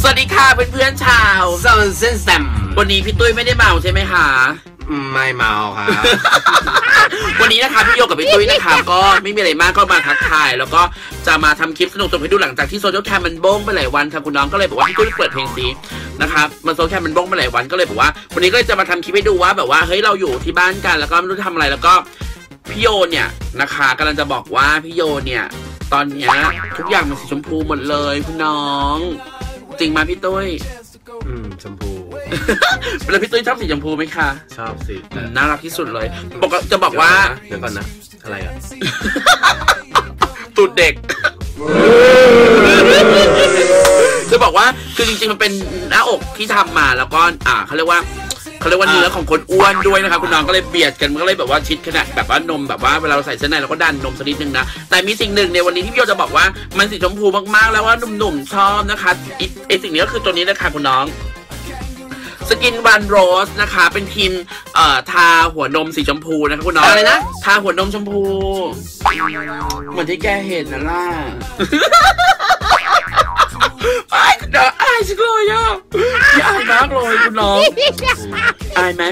สวัสดีค่ะเพื่อนๆชาวซอนเซนแซมวันนี้พี่ตุ้ยไม่ได้เมาใช่ไหมคะ ไม่เมาครับวันนี้นะคะพี่โยกับพี่ตุ้ยนะคะก็ไม่มีอะไรมากก็มาทักทาย แล้วก็จะมาทำคลิปสนุกๆให้ดูหลังจากที่โซเชียลแคมมันโบ้งไปหลายวันค่ะคุณน้องก็เลยบอกว่าพี่ตุ้ยเปิดเพลงซีนะครับมันโซเชียลแคมมันโบ้งไปหลายวันก็เลยบอกว่า วันนี้ก็เลยจะมาทำคลิปให้ดูว่าแบบว่าเฮ้ยเราอยู่ที่บ้านกันแล้วก็ไม่รู้จะทำอะไรแล้วก็พี่โยเนี่ยนะคะกำลังจะบอกว่าพี่โยเนี่ยตอนเนี้ยทุกอย่างมันสีชมพูหมดเลยคุณน้อง จริงไหมพี่ตุ้ยอืมชมพู แล้วพี่ตุ้ยชอบสีชมพูไหมคะชอบสิอืมน่ารักที่สุดเลยบอกจะบอกว่า เดี๋ยวก่อนนะ อะไรอะ ตูดเด็ก จะบอกว่าคือจริงๆ มันเป็นหน้าอกที่ทำมาแล้วก็อ่าเขาเรียกว่า เขาเรียกว่าเนื้อของคนอ้วนด้วยนะครับคุณน้องก็เลยเบียดกันมันก็เลยแบบว่าชิดขนาดแบบว่านมแบบว่าเวลาเราใส่เสื้อในเราก็ดันนมสักนิดนึงนะแต่มีสิ่งหนึ่งในวันนี้ที่พี่โยจะบอกว่ามันสีชมพูมากๆแล้วว่าหนุ่มๆชอบนะคะไอ้ไอสิ่งนี้ก็คือตัวนี้นะคะคุณน้องสกินวันโรสนะคะ เป็นครีมเอ่อทาหัวนมสีชมพูนะคะคุณน้องอะไรนะทาหัวนมชมพู เหมือนที่แกเห็นนะล่ะไอ้คุณน้องอาย จังเลยอะยาอายมากเลยคุณน้องอายไหม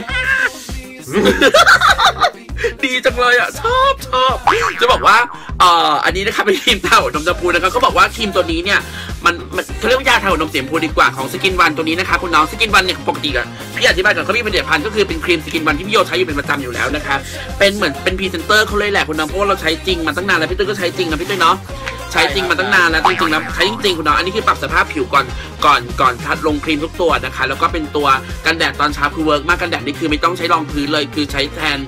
ดีจังเลยอะชอบชอบจะบอกว่าเอ่ออันนี้นะครับเป็นครีมทาหัวนมชมพูนะครับเขาบอกว่าครีมตัวนี้เนี่ยมันมันเขาเรียกว่ายาทาหัวนมสีชมพูดีกว่าของสกินวันตัวนี้นะคะคุณน้องสกินวันเนี่ยปกติอะพี่อธิบายก่อนเขามีผลิตภัณฑ์ก็คือเป็นครีมสกินวันที่พี่โยใช้อยู่เป็นประจำอยู่แล้วนะคะเป็นเหมือนเป็นพรีเซนเตอร์เขาเลยแหละคุณน้องเพราะว่าเราใช้จริงมาตั้งนานแล้วพี่ตุ้ยก็ใช้จริงนะพี่ตุ้ยเนาะ ใช้จริงมาตั้งนานแล้วจริงๆแล้วใช้จริงๆคุณน้องอันนี้คือปรับสภาพผิวก่อนก่อนก่อนทัดลงครีมทุกตัวนะคะ แล้วก็เป็นตัวกันแดดตอนเช้าคือเวิร์กมากกันแดดนี่คือไม่ต้องใช้รองพื้นเลยคือใช้แทน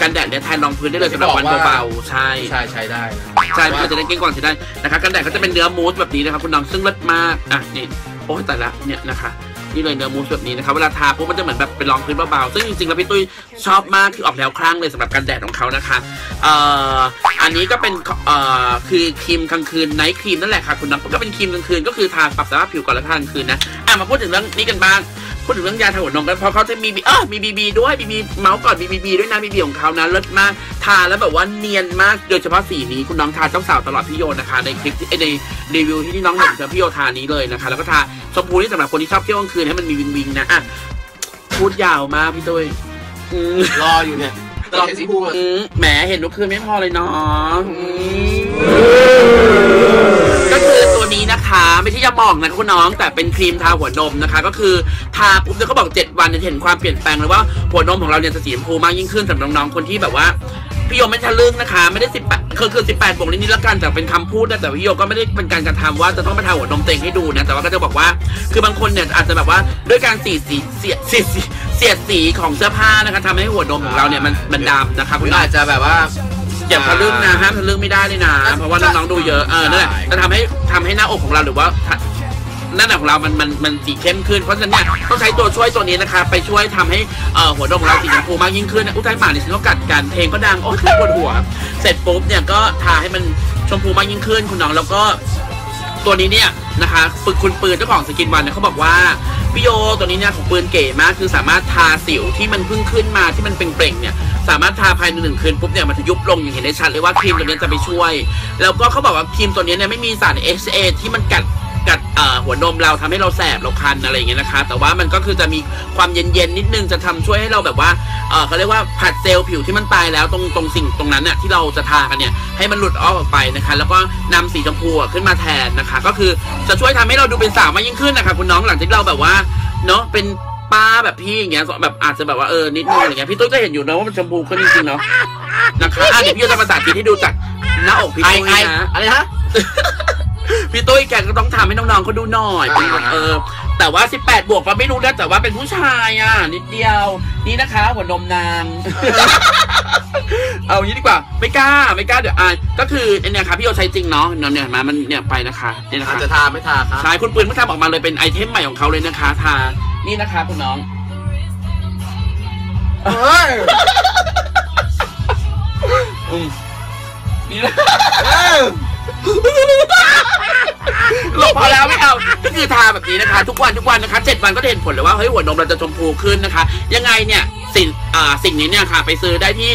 กันแดดเนี่ยแทนรองพื้นได้เลยสำหรับวันเบาๆใช่ใช่ใช้ได้นะใช่มันจะได้เก้งกวางใช้ได้นะคะ กันแดดเขาจะเป็นเนื้อมูสแบบนี้นะครับคุณน้องซึ่งเลิศมากอะนี่โอ้ยแต่ละเนี่ยนะคะ นี่เลยเนื้อมูสแบบนี้นะครับเวลาทาปุ๊บมันจะเหมือนแบบเป็นรองพื้นเบาๆซึ่งจริงๆแล้วพี่ตุ้ยชอบมากคือออกแล้วคลั่งเลยสำหรับกันแดดของเขานะคะเอ่ออันนี้ก็เป็นเอ่อคือครีมกลางคืนไนท์ครีมนั่นแหละค่ะคุณน้องก็เป็นครีมกลางคืนก็คือทาปรับสภาพผิวก่อนแล้วทากลางคืนนะอะมาพูดถึงเรื่องนี้กันบ้าง พูดถึงเรื่องยาทาหัวนมกันเพราะเขาจะมีเออมีบีบีด้วยบีบีเมาส์ก่อนมีบีบีด้วยนะบีบีของเขานะเลิศมากทาแล้วแบบว่าเนียนมากโดยเฉพาะสีนี้คุณน้องทาเจ้าสาวตลอดพี่โยนะคะ ในคลิปที่เอ้ยในรีวิวที่น้องเห็นคือพี่โยทานี้เลยนะคะ แล้วก็ทาชมพูนี่สำหรับคนที่ชอบเที่ยวกลางคืนให้มันมีวิงวิงนะอะพูดยาวมากพี่ตุ้ยอืมรออยู่เนี่ยรอเห็นสีพูดอืมแหมเห็นทุกคืนไม่พอเลยเนาะอืมก็คือตัว นะคะ ไม่ใช่ยาหมองนะคุณน้อง แต่เป็นครีมทาหัวนมนะคะ ก็คือทาปุ๊บเนี่ยเขาบอก7วันจะเห็นความเปลี่ยนแปลงเลยว่าหัวนมของเราเนี่ยจะสีชมพูมากยิ่งขึ้นสำหรับน้องๆคนที่แบบว่าพี่โยไม่ทะลึ่งนะคะ ไม่ได้สิบแปดคือคือสิบแปดบวกนิดๆแล้วกันแต่เป็นคำพูดนะแต่พี่โยก็ไม่ได้เป็นการกระทำว่าจะต้องมาทาหัวนมเต็งให้ดูนะแต่ว่าก็จะบอกว่า คือบางคนเนี่ยอาจจะแบบว่าด้วยการสีสีเสียดสีเสียดสีของเสื้อผ้านะคะทำให้หัวนมของเราเนี่ยมันมันดำนะคะคุณอาจจะแบบว่า อย่าทะลึ่งนะห้ามทะลึ่งไม่ได้เลยนะ เพราะว่าน้องๆดูเยอะเออนั่นแหละจะทำให้ทำให้หน้าอกของเราหรือว่าหน้าหนักของเรามันมันมันสีเข้มขึ้น เพราะฉะนั้นเนี่ยต้องใช้ตัวช่วยตัวนี้นะคะ ไปช่วยทำให้เอ่อหัวนมของเราสีชมพูมากยิ่งขึ้น อุ้ยใจหมาเนี่ยฉันก็กัดกันเพลงก็ดัง โอ้ยปวดหัว เสร็จปุ๊บเนี่ยก็ทาให้มันชมพูมากยิ่งขึ้น คุณน้องแล้วก็ตัวนี้เนี่ยนะคะปึกคุณปืนเจ้าของสกินวันเนี่ยเขาบอกว่า พี่โยตัวนี้เนี่ยของปืนเก๋มากคือสามารถทาสิวที่มันเพิ่งขึ้นมาที่มันเป็นเปล่งๆเนี่ยสามารถทาภายในหนึ่งคืนปุ๊บเนี่ยมันจะยุบลงอย่างเห็นได้ชัดเลยว่าครีมตัวนี้จะไปช่วย แล้วก็เขาบอกว่าครีมตัวนี้เนี่ยไม่มีสาร HA ที่มันกัด กัดหัวนมเราทำให้เราแสบเราคันอะไรอย่างเงี้ยนะคะ แต่ว่ามันก็คือจะมีความเย็นๆนิดนึงจะทำช่วยให้เราแบบว่าเขาเรียกว่าผัดเซลล์ผิวที่มันตายแล้วตรงตรงสิ่งตรงนั้นเนี่ยที่เราจะทากันเนี่ยให้มันหลุดออกออกไปนะคะ แล้วก็นำสีชมพูขึ้นมาแทนนะคะ ก็คือจะช่วยทำให้เราดูเป็นสาวมากยิ่งขึ้นนะคะคุณน้องหลังจากเราแบบว่าเนาะเป็นป้าแบบพี่อย่างเงี้ยแบบอาจจะแบบว่าเออนิดนึงอะไรเงี้ยพี่ตุ้ยก็เห็นอยู่นะว่ามันชมพูขึ้นจริงๆเนาะนะคะอะเดี๋ยวพี่จะมาสาธิตให้ดูจากหน้าอกพี่ไอตุ้ยไอนะอะไรฮะ พี่ตุ้ยแกก็ต้องทำให้น้องๆเขาดูหน่อยเป็นแบบเออ แต่ว่า 18 บวกก็ไม่รู้นะแต่ว่าเป็นผู้ชายอะ นิดเดียว นี่นะคะ หัวนมนาง เอางี้ดีกว่า ไม่กล้า ไม่กล้าเดี๋ยวอายก็คือเนี่ยค่ะพี่โอใช้จริงเนาะเนี่ยเนี่ยเห็นไหมามันเนี่ยไปนะคะเนี่ยนะอาจคะ จะทาไม่ทาครับ ใช้คุณปืนเพิ่งทำออกมาเลยเป็นไอเทมใหม่ของเขาเลยนะคะทา นี่นะคะคุณน้อง เฮ้ยอืมนี่นะเอ้ย หลบพอแล้วไม่เอาก็คือทาแบบนี้นะคะ ทุกวันทุกวันนะคะเจ็ดวันก็จะเห็นผลเลยว่าเฮ้ยหัวนมเราจะชมพูขึ้นนะคะ ยังไงเนี่ยสิ่งอ่าสิ่งนี้เนี่ยค่ะ ไปซื้อได้ที่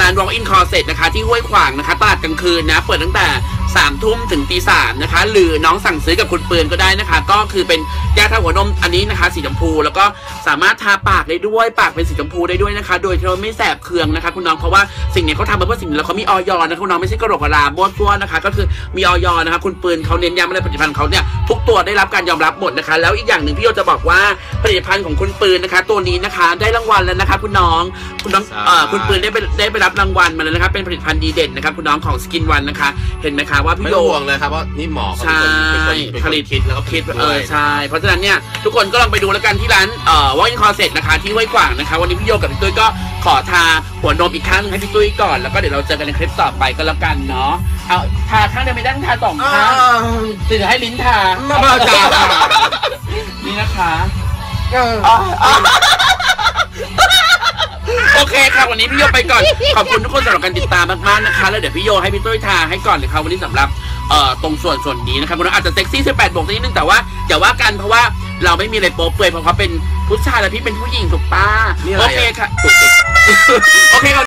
ร้าน Walk In Closet นะคะ ที่ห้วยขวางนะคะตลาดกลางคืนนะ เปิดตั้งแต่ สามทุ่มถึงตีสามนะคะ หรือน้องสั่งซื้อกับคุณปืนก็ได้นะคะ ก็คือเป็นยาทาหัวนมอันนี้นะคะ สีชมพู แล้วก็สามารถทาปากได้ด้วย ปากเป็นสีชมพูได้ด้วยนะคะ โดยที่เราไม่แสบเคืองนะคะ คุณน้องเพราะว่าสิ่งนี้เขาทำมาเพื่อสิ่งนี้แล้วเขามีออยอนะคะคุณน้องไม่ใช่กระโหลกกระลาบ้วนตัวนะคะ ก็คือมีออยอนะคะ คุณปืนเขาเน้นย้ำเลยผลิตภัณฑ์เขาเนี่ยทุกตัวได้รับการยอมรับหมดนะคะ แล้วอีกอย่างหนึ่งพี่โยจะบอกว่าผลิตภัณฑ์ของคุณปืนนะคะ ตัวนี้นะคะได้รางวัลแล้วนะคะ คุณน้องคุณน้องเอ่อคุณปืนได้ไปได้ไปรับรางวัลมาแล้วนะคะเป็นผลิตภัณฑ์ดีเด่นนะคะคุณน้องของสกินวันนะคะ เห็นไหมคะว่าพี่ไม่โย ต้องห่วงเลยครับว่านี่หมอเขาใช่เป็นคนเป็นคนเป็นคนคิดแล้วก็คิดด้เอวอยใช่เพราะฉะนั้นเนี่ยทุกคนก็ลองไปดูแล้วกันที่ร้านเอ่อวอล์คอเซ็ตนะคะที่ห้วยขวางนะคะ วันนี้พี่โยกับพี่ตุ้ยก็ขอทาหัวนมอีกครั้งหนึงให้พี่ตุ้ยก่อนแล้วก็เดี๋ยวเราเจอกันในคลิปต่อไปก็แล้วกันเนาะเอาทาข้างเดียวไม่ได้ต้องทาสองข้างหรือให้ลิ้นทามาบ้าจ้า นี่นะคะ เออ โอเคค่ะวันนี้พี่โยไปก่อน ขอบคุณทุกคนสำหรับการติดตามมากๆนะคะ แล้วเดี๋ยวพี่โยให้พี่ตุ้ยทาให้ก่อนเลยค่ะวันนี้สำหรับเอ่อตรงส่วนส่วนนี้นะครับคุณน้องอาจจะเซ็กซี่18บวกนิดนึงแต่ว่าอย่าว่ากันเพราะว่าเราไม่มีอะไรโป๊เปลือยเพราะเขาเป็นผู้ชายและพี่เป็นผู้หญิงถูกป้านี่อะไรโออะเคค่ะโอเคค่ะ